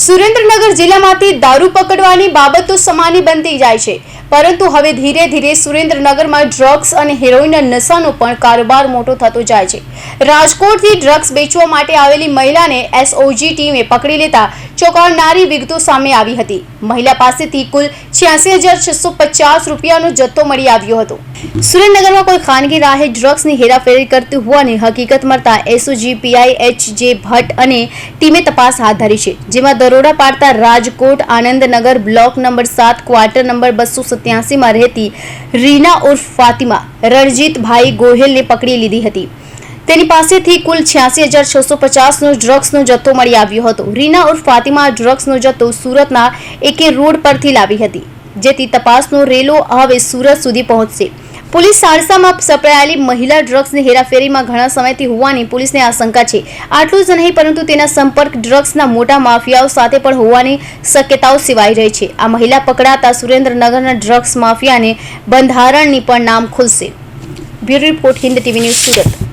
સુરેન્દ્રનગર જિલ્લામાંથી દારૂ પકડવાની બાબત તો સમાની બનતી જાય છે. પરંતુ હવે ધીરે ધીરે સુરેન્દ્રનગરમાં ડ્રગ્સ અને હેરોઇનના નશાનો પણ કારોબાર મોટો થતો જાય છે. રાજકોટથી ડ્રગ્સ વેચવા માટે આવેલી મહિલાને એસઓજી ટીમે પકડી લેતા ચોંકાવનારી વિગતો સામે આવી હતી. મહિલા પાસેથી કુલ છ્યાસી હજાર છસો પચાસ રૂપિયાનો જથ્થો મળી આવ્યો હતો. સુરેન્દ્રનગરમાં કોઈ ખાનગી રાહે ડ્રગ્સની હેરાફેરી કરતી હોવાની હકીકત મળતા એસઓજી, પીઆઈ એચ જે ભટ્ટ અને ટીમે તપાસ હાથ ધરી છે, જેમાં દરોડા પાડતા રાજકોટ આનંદનગર બ્લોક નંબર સાત, ક્વાર્ટર નંબર બસો સત્યાસીમાં રહેતી રીના ઉર્ફ ફાતિમા, રણજીતભાઈ ગોહિલને પકડી લીધી હતી. તેની પાસેથી કુલ છ્યાસી હજાર છસો પચાસનો ડ્રગ્સનો જથ્થો મળી આવ્યો હતો. રીના ઉર્ફ ફાતિમા ડ્રગ્સનો જથ્થો સુરતના એકે રોડ પરથી લાવી હતી, જેથી તપાસનો રેલો હવે સુરત સુધી પહોંચશે. પોલીસ સારસામાં સપડાયેલી મહિલા ડ્રગ્સની હેરાફેરીમાં ઘણા સમયથી હોવાની પોલીસને આશંકા છે. આટલું જ નહીં, પરંતુ તેના સંપર્ક ડ્રગ્સના મોટા માફિયાઓ સાથે પણ હોવાની શક્યતાઓ સિવાય રહી છે. આ મહિલા પકડાતા સુરેન્દ્રનગરના ડ્રગ્સ માફિયાને બંધારણની પણ નામ ખુલશે. Bureau report Hind TV news Surat.